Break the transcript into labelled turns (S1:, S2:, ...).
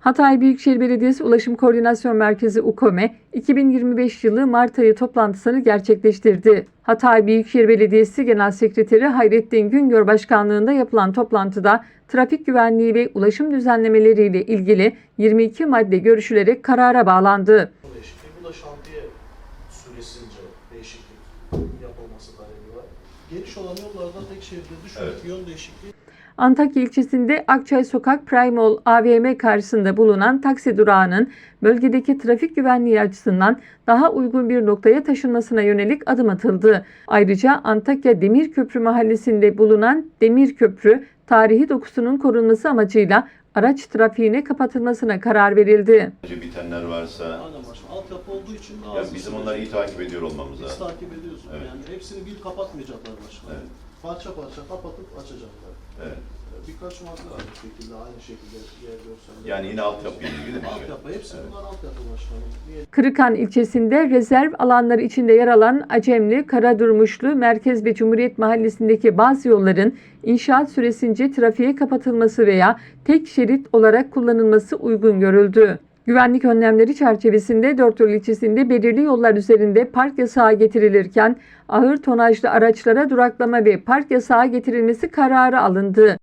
S1: Hatay Büyükşehir Belediyesi Ulaşım Koordinasyon Merkezi UKOME 2025 yılı Mart ayı toplantısını gerçekleştirdi. Hatay Büyükşehir Belediyesi Genel Sekreteri Hayrettin Güngör Başkanlığında yapılan toplantıda trafik güvenliği ve ulaşım düzenlemeleriyle ilgili 22 madde görüşülerek karara bağlandı.
S2: değişikliği. Bu da şantiye süresince değişiklik yapılması talebi var. Geniş olan yollarda tek şeritte düşmek
S3: Evet.
S2: yön değişikliği
S1: Antakya ilçesinde Akçay Sokak Primol AVM karşısında bulunan taksi durağının bölgedeki trafik güvenliği açısından daha uygun bir noktaya taşınmasına yönelik adım atıldı. Ayrıca Antakya Demirköprü mahallesinde bulunan Demirköprü tarihi dokusunun korunması amacıyla araç trafiğine kapatılmasına karar verildi.
S3: Önce bitenler varsa
S2: aynen başkanım. Altyapı olduğu için daha
S3: ya
S2: hızlı
S3: bizim onları iyi takip ediyor olmamız
S2: Biz
S3: lazım.
S2: takip ediyoruz.
S3: Evet.
S2: Yani hepsini bir kapatmayacaklar başkanım.
S3: Evet.
S2: Parça parça kapatıp açacaklar.
S3: Evet.
S2: Ee, Birkaç madde var bu şekilde aynı şekilde yer görselleri.
S3: Yani yine altyapıyla ilgili değil mi?
S2: Altyapı hepsi bunlar altyapı başkanım. Niye
S1: Kırıkan ilçesinde rezerv alanları içinde yer alan Acemli, Karadurmuşlu, Merkez ve Cumhuriyet Mahallesi'ndeki bazı yolların inşaat süresince trafiğe kapatılması veya tek şerit olarak kullanılması uygun görüldü. Güvenlik önlemleri çerçevesinde Dörtyol ilçesinde belirli yollar üzerinde park yasağı getirilirken ağır tonajlı araçlara duraklama ve park yasağı getirilmesi kararı alındı.